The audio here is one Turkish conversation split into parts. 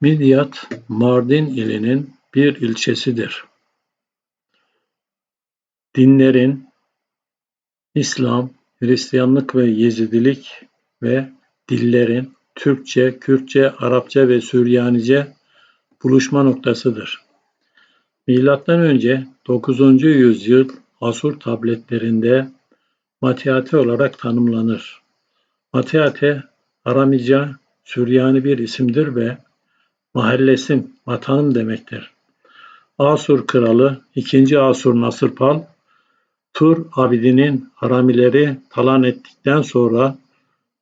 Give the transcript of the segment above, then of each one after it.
Midyat, Mardin ilinin bir ilçesidir. Dinlerin İslam, Hristiyanlık ve Yezidilik ve dillerin Türkçe, Kürtçe, Arapça ve Süryanice buluşma noktasıdır. Milattan önce 9. yüzyıl Asur tabletlerinde Matiate olarak tanımlanır. Matiate, Aramica, Süryani bir isimdir ve mahallesim, vatanım demektir. Asur kralı 2. Asur Nasırpal, Tur Abidi'nin Aramileri talan ettikten sonra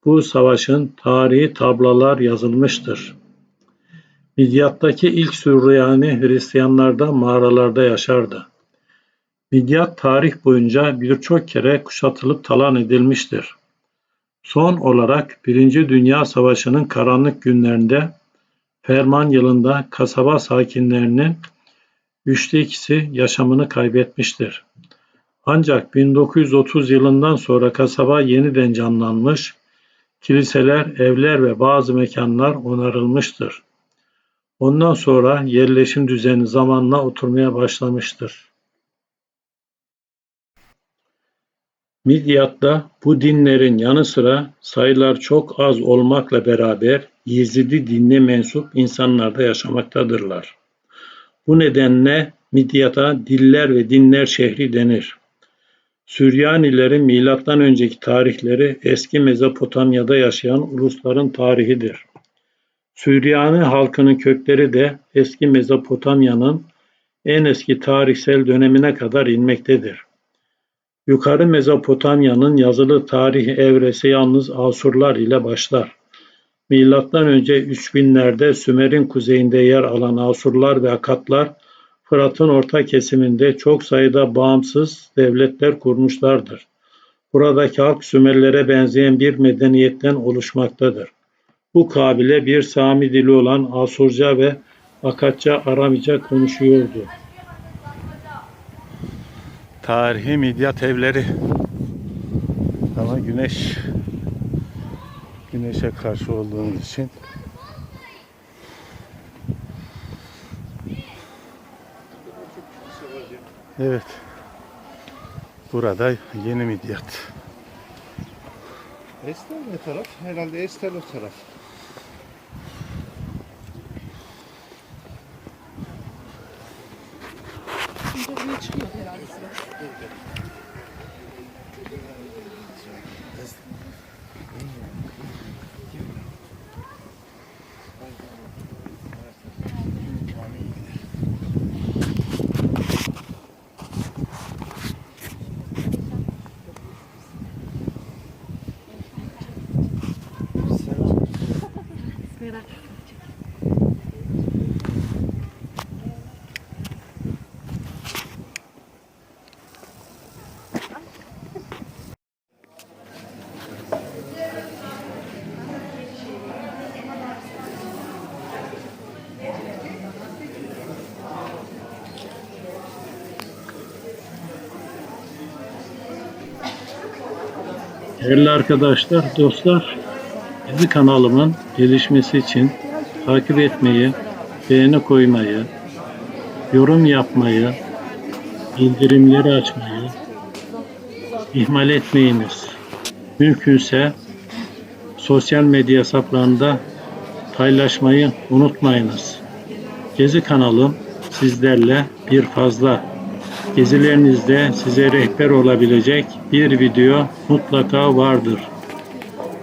bu savaşın tarihi tablalar yazılmıştır. Midyat'taki ilk Süryani Hristiyanlar da mağaralarda yaşardı. Midyat tarih boyunca birçok kere kuşatılıp talan edilmiştir. Son olarak Birinci Dünya Savaşı'nın karanlık günlerinde Ferman yılında kasaba sakinlerinin üçte ikisi yaşamını kaybetmiştir. Ancak 1930 yılından sonra kasaba yeniden canlanmış, kiliseler, evler ve bazı mekanlar onarılmıştır. Ondan sonra yerleşim düzeni zamanla oturmaya başlamıştır. Midyat'ta bu dinlerin yanı sıra sayılar çok az olmakla beraber Yezidi dinine mensup insanlar da yaşamaktadırlar. Bu nedenle Midyat'a diller ve dinler şehri denir. Süryanilerin milattan önceki tarihleri eski Mezopotamya'da yaşayan ulusların tarihidir. Süryani halkının kökleri de eski Mezopotamya'nın en eski tarihsel dönemine kadar inmektedir. Yukarı Mezopotamya'nın yazılı tarih evresi yalnız Asurlar ile başlar. Milattan önce 3000'lerde Sümer'in kuzeyinde yer alan Asurlar ve Akatlar Fırat'ın orta kesiminde çok sayıda bağımsız devletler kurmuşlardır. Buradaki halk Sümerlere benzeyen bir medeniyetten oluşmaktadır. Bu kabile bir Sami dili olan Asurca ve Akatça Aramica konuşuyordu. Tarihi midyat evleri. Ama güneş güneşe karşı olduğumuz için Evet. Burada yeni midyat. Estel ne taraf? Herhalde Estel o taraf. Şimdi çıkıyor herhalde etme. Değerli arkadaşlar, dostlar, bizi kanalımın gelişmesi için takip etmeyi, beğeni koymayı, yorum yapmayı, bildirimleri açmayı ihmal etmeyiniz. Mümkünse sosyal medya hesaplarında paylaşmayı unutmayınız. Gezi kanalım sizlerle bir fazla. Gezilerinizde size rehber olabilecek bir video mutlaka vardır.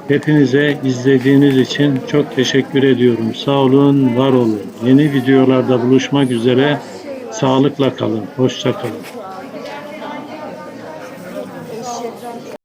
Hepinize izlediğiniz için çok teşekkür ediyorum. Sağ olun, var olun. Yeni videolarda buluşmak üzere. Sağlıkla kalın. Hoşça kalın.